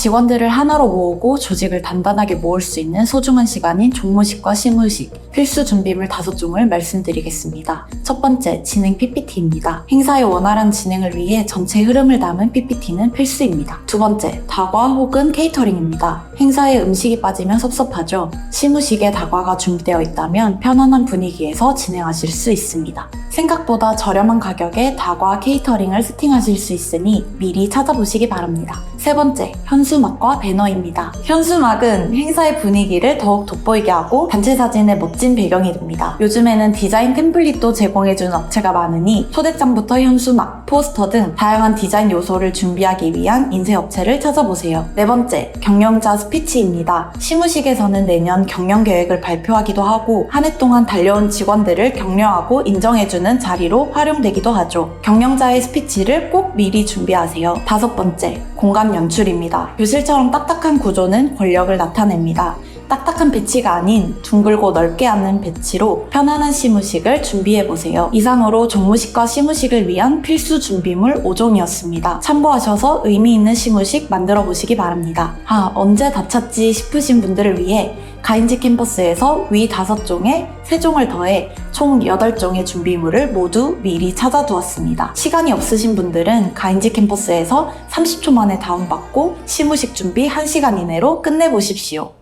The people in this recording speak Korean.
직원들을 하나로 모으고 조직을 단단하게 모을 수 있는 소중한 시간인 종무식과 시무식, 필수 준비물 다섯 종을 말씀드리겠습니다. 첫 번째, 진행 PPT입니다. 행사의 원활한 진행을 위해 전체 흐름을 담은 PPT는 필수입니다. 두 번째, 다과 혹은 케이터링입니다. 행사에 음식이 빠지면 섭섭하죠. 시무식에 다과가 준비되어 있다면 편안한 분위기에서 진행하실 수 있습니다. 생각보다 저렴한 가격에 다과 케이터링을 세팅하실 수 있으니 미리 찾아보시기 바랍니다. 세 번째, 현수막과 배너입니다. 현수막은 행사의 분위기를 더욱 돋보이게 하고 단체 사진의 멋진 배경이 됩니다. 요즘에는 디자인 템플릿도 제공해주는 업체가 많으니 초대장부터 현수막, 포스터 등 다양한 디자인 요소를 준비하기 위한 인쇄 업체를 찾아보세요. 네 번째, 경영자 스피치입니다. 시무식에서는 내년 경영 계획을 발표하기도 하고 한 해 동안 달려온 직원들을 격려하고 인정해주는 자리로 활용되기도 하죠. 경영자의 스피치를 꼭 미리 준비하세요. 다섯 번째, 공간 연출입니다. 교실처럼 딱딱한 구조는 권력을 나타냅니다. 딱딱한 배치가 아닌 둥글고 넓게 앉는 배치로 편안한 시무식을 준비해보세요. 이상으로 종무식과 시무식을 위한 필수 준비물 5종이었습니다. 참고하셔서 의미 있는 시무식 만들어 보시기 바랍니다. 아, 언제 다 찾지 싶으신 분들을 위해 가인지 캠퍼스에서 위 5종에 3종을 더해 총 8종의 준비물을 모두 미리 찾아두었습니다. 시간이 없으신 분들은 가인지 캠퍼스에서 30초 만에 다운받고 시무식 준비 1시간 이내로 끝내보십시오.